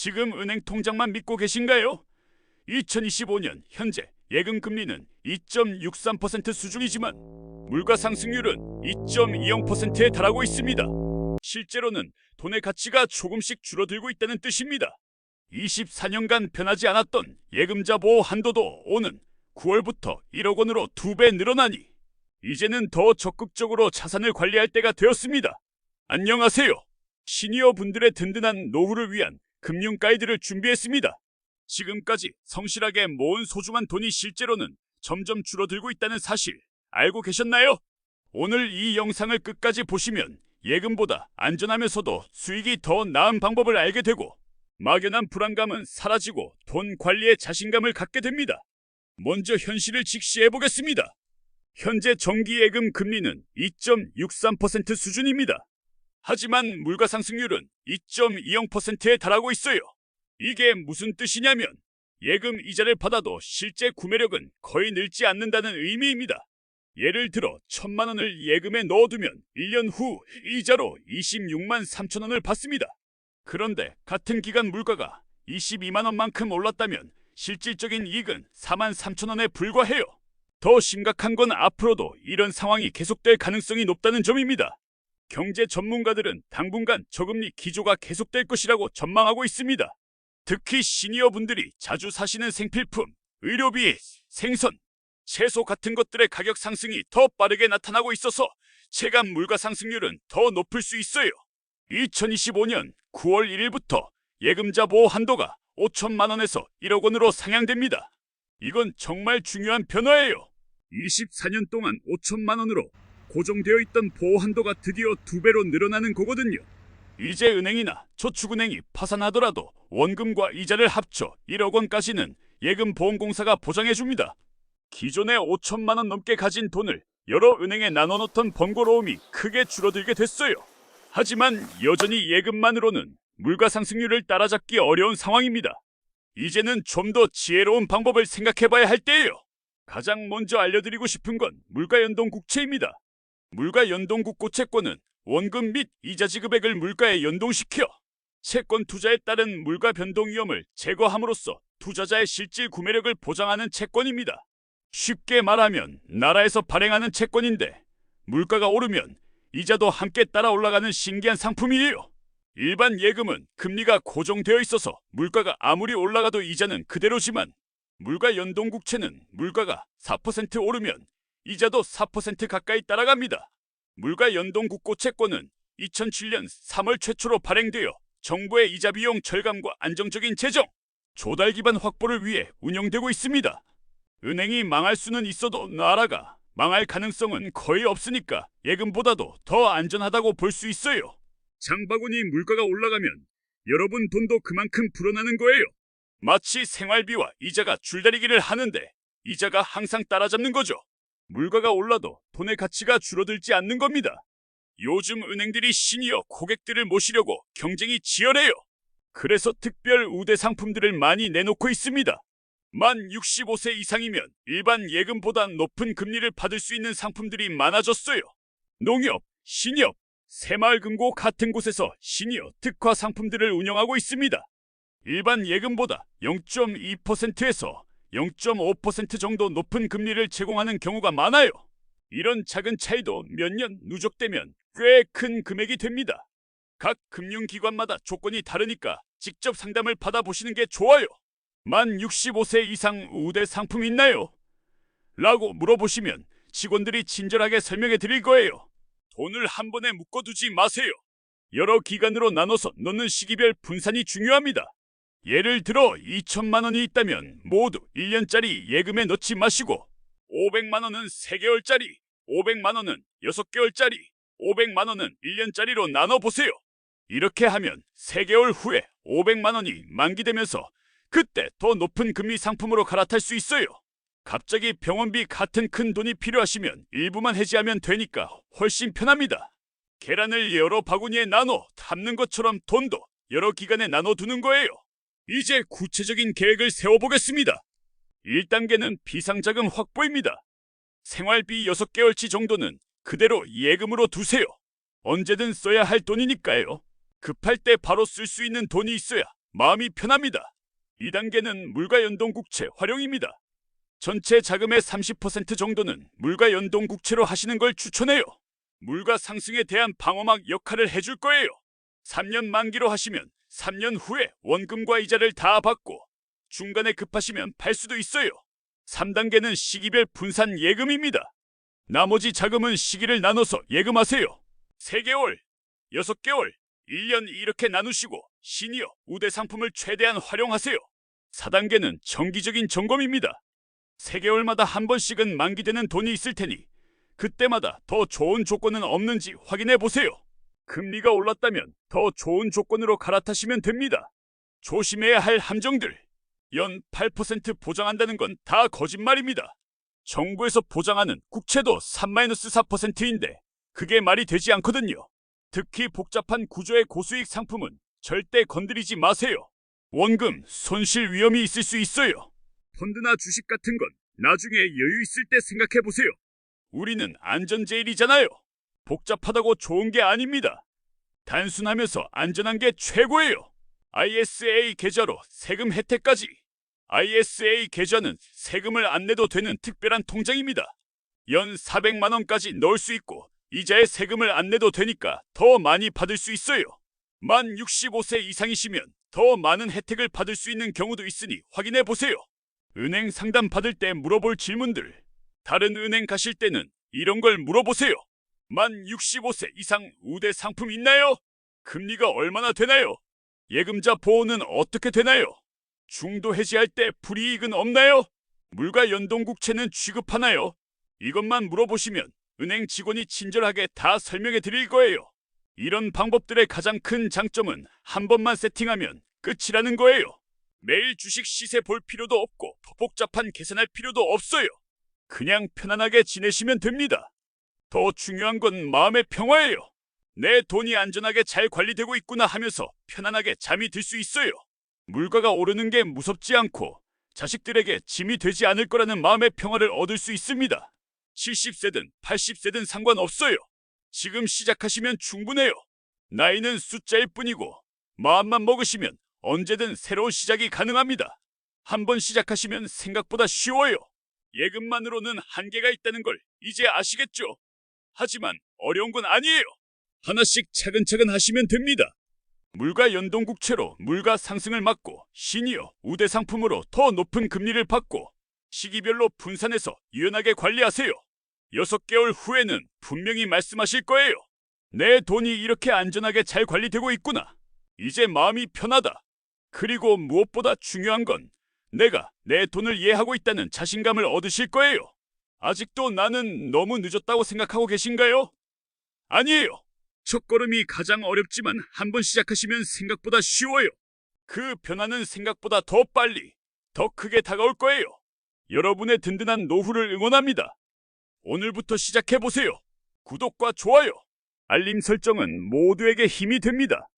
지금 은행 통장만 믿고 계신가요? 2025년 현재 예금 금리는 2.63% 수준이지만 물가 상승률은 2.20%에 달하고 있습니다. 실제로는 돈의 가치가 조금씩 줄어들고 있다는 뜻입니다. 24년간 변하지 않았던 예금자 보호 한도도 오는 9월부터 1억 원으로 두 배 늘어나니 이제는 더 적극적으로 자산을 관리할 때가 되었습니다. 안녕하세요. 시니어 분들의 든든한 노후를 위한 금융 가이드를 준비했습니다. 지금까지 성실하게 모은 소중한 돈이 실제로는 점점 줄어들고 있다는 사실 알고 계셨나요? 오늘 이 영상을 끝까지 보시면 예금보다 안전하면서도 수익이 더 나은 방법을 알게 되고 막연한 불안감은 사라지고 돈 관리에 자신감을 갖게 됩니다. 먼저 현실을 직시해 보겠습니다. 현재 정기예금 금리는 2.63% 수준입니다. 하지만 물가 상승률은 2.20%에 달하고 있어요. 이게 무슨 뜻이냐면 예금 이자를 받아도 실제 구매력은 거의 늘지 않는다는 의미입니다. 예를 들어 천만 원을 예금에 넣어두면 1년 후 이자로 26만 3천 원을 받습니다. 그런데 같은 기간 물가가 22만 원만큼 올랐다면 실질적인 이익은 4만 3천 원에 불과해요. 더 심각한 건 앞으로도 이런 상황이 계속될 가능성이 높다는 점입니다. 경제 전문가들은 당분간 저금리 기조가 계속될 것이라고 전망하고 있습니다. 특히 시니어 분들이 자주 사시는 생필품, 의료비, 생선, 채소 같은 것들의 가격 상승이 더 빠르게 나타나고 있어서 체감 물가 상승률은 더 높을 수 있어요. 2025년 9월 1일부터 예금자 보호 한도가 5천만 원에서 1억 원으로 상향됩니다. 이건 정말 중요한 변화예요. 24년 동안 5천만 원으로 고정되어 있던 보호 한도가 드디어 두 배로 늘어나는 거거든요. 이제 은행이나 저축은행이 파산하더라도 원금과 이자를 합쳐 1억 원까지는 예금 보험공사가 보장해 줍니다. 기존에 5천만 원 넘게 가진 돈을 여러 은행에 나눠 놓던 번거로움이 크게 줄어들게 됐어요. 하지만 여전히 예금만으로는 물가 상승률을 따라잡기 어려운 상황입니다. 이제는 좀 더 지혜로운 방법을 생각해 봐야 할 때예요. 가장 먼저 알려드리고 싶은 건 물가 연동 국채입니다. 물가 연동 국고 채권은 원금 및 이자 지급액을 물가에 연동시켜 채권 투자에 따른 물가 변동 위험을 제거함으로써 투자자의 실질 구매력을 보장하는 채권입니다. 쉽게 말하면 나라에서 발행하는 채권인데 물가가 오르면 이자도 함께 따라 올라가는 신기한 상품이에요. 일반 예금은 금리가 고정되어 있어서 물가가 아무리 올라가도 이자는 그대로지만 물가 연동 국채는 물가가 4% 오르면 이자도 4% 가까이 따라갑니다. 물가 연동 국고 채권은 2007년 3월 최초로 발행되어 정부의 이자 비용 절감과 안정적인 재정, 조달 기반 확보를 위해 운영되고 있습니다. 은행이 망할 수는 있어도 나라가 망할 가능성은 거의 없으니까 예금보다도 더 안전하다고 볼 수 있어요. 장바구니 물가가 올라가면 여러분 돈도 그만큼 불어나는 거예요. 마치 생활비와 이자가 줄다리기를 하는데 이자가 항상 따라잡는 거죠. 물가가 올라도 돈의 가치가 줄어들지 않는 겁니다. 요즘 은행들이 시니어 고객들을 모시려고 경쟁이 치열해요. 그래서 특별 우대 상품들을 많이 내놓고 있습니다. 만 65세 이상이면 일반 예금보다 높은 금리를 받을 수 있는 상품들이 많아졌어요. 농협, 신협, 새마을금고 같은 곳에서 시니어 특화 상품들을 운영하고 있습니다. 일반 예금보다 0.2%에서 0.5% 정도 높은 금리를 제공하는 경우가 많아요. 이런 작은 차이도 몇 년 누적되면 꽤 큰 금액이 됩니다. 각 금융기관마다 조건이 다르니까 직접 상담을 받아보시는 게 좋아요. 만 65세 이상 우대 상품 있나요? 라고 물어보시면 직원들이 친절하게 설명해 드릴 거예요. 돈을 한 번에 묶어두지 마세요. 여러 기간으로 나눠서 넣는 시기별 분산이 중요합니다. 예를 들어 2천만 원이 있다면 모두 1년짜리 예금에 넣지 마시고 500만 원은 3개월짜리, 500만 원은 6개월짜리, 500만 원은 1년짜리로 나눠 보세요. 이렇게 하면 3개월 후에 500만 원이 만기되면서 그때 더 높은 금리 상품으로 갈아탈 수 있어요. 갑자기 병원비 같은 큰 돈이 필요하시면 일부만 해지하면 되니까 훨씬 편합니다. 계란을 여러 바구니에 나눠 담는 것처럼 돈도 여러 기간에 나눠 두는 거예요. 이제 구체적인 계획을 세워보겠습니다. 1단계는 비상자금 확보입니다. 생활비 6개월치 정도는 그대로 예금으로 두세요. 언제든 써야 할 돈이니까요. 급할 때 바로 쓸 수 있는 돈이 있어야 마음이 편합니다. 2단계는 물가 연동 국채 활용입니다. 전체 자금의 30% 정도는 물가 연동 국채로 하시는 걸 추천해요. 물가 상승에 대한 방어막 역할을 해줄 거예요. 3년 만기로 하시면 3년 후에 원금과 이자를 다 받고 중간에 급하시면 팔 수도 있어요. 3단계는 시기별 분산 예금입니다. 나머지 자금은 시기를 나눠서 예금하세요. 3개월, 6개월, 1년 이렇게 나누시고 시니어 우대 상품을 최대한 활용하세요. 4단계는 정기적인 점검입니다. 3개월마다 한 번씩은 만기되는 돈이 있을 테니 그때마다 더 좋은 조건은 없는지 확인해 보세요. 금리가 올랐다면 더 좋은 조건으로 갈아타시면 됩니다. 조심해야 할 함정들. 연 8% 보장한다는 건 다 거짓말입니다. 정부에서 보장하는 국채도 3-4%인데 그게 말이 되지 않거든요. 특히 복잡한 구조의 고수익 상품은 절대 건드리지 마세요. 원금 손실 위험이 있을 수 있어요. 펀드나 주식 같은 건 나중에 여유 있을 때 생각해 보세요. 우리는 안전제일이잖아요. 복잡하다고 좋은 게 아닙니다. 단순하면서 안전한 게 최고예요. ISA 계좌로 세금 혜택까지. ISA 계좌는 세금을 안 내도 되는 특별한 통장입니다. 연 400만 원까지 넣을 수 있고 이자에 세금을 안 내도 되니까 더 많이 받을 수 있어요. 만 65세 이상이시면 더 많은 혜택을 받을 수 있는 경우도 있으니 확인해 보세요. 은행 상담 받을 때 물어볼 질문들. 다른 은행 가실 때는 이런 걸 물어보세요. 만 65세 이상 우대 상품 있나요? 금리가 얼마나 되나요? 예금자 보호는 어떻게 되나요? 중도 해지할 때 불이익은 없나요? 물가 연동국채는 취급하나요? 이것만 물어보시면 은행 직원이 친절하게 다 설명해 드릴 거예요. 이런 방법들의 가장 큰 장점은 한 번만 세팅하면 끝이라는 거예요. 매일 주식 시세 볼 필요도 없고 복잡한 계산할 필요도 없어요. 그냥 편안하게 지내시면 됩니다. 더 중요한 건 마음의 평화예요. 내 돈이 안전하게 잘 관리되고 있구나 하면서 편안하게 잠이 들 수 있어요. 물가가 오르는 게 무섭지 않고 자식들에게 짐이 되지 않을 거라는 마음의 평화를 얻을 수 있습니다. 70세든 80세든 상관없어요. 지금 시작하시면 충분해요. 나이는 숫자일 뿐이고 마음만 먹으시면 언제든 새로운 시작이 가능합니다. 한번 시작하시면 생각보다 쉬워요. 예금만으로는 한계가 있다는 걸 이제 아시겠죠? 하지만 어려운 건 아니에요. 하나씩 차근차근 하시면 됩니다. 물가 연동국채로 물가 상승을 막고 시니어 우대 상품으로 더 높은 금리를 받고 시기별로 분산해서 유연하게 관리하세요. 6개월 후에는 분명히 말씀하실 거예요. 내 돈이 이렇게 안전하게 잘 관리되고 있구나. 이제 마음이 편하다. 그리고 무엇보다 중요한 건 내가 내 돈을 이해하고 있다는 자신감을 얻으실 거예요. 아직도 나는 너무 늦었다고 생각하고 계신가요? 아니에요. 첫걸음이 가장 어렵지만 한번 시작하시면 생각보다 쉬워요. 그 변화는 생각보다 더 빨리, 더 크게 다가올 거예요. 여러분의 든든한 노후를 응원합니다. 오늘부터 시작해보세요. 구독과 좋아요, 알림 설정은 모두에게 힘이 됩니다.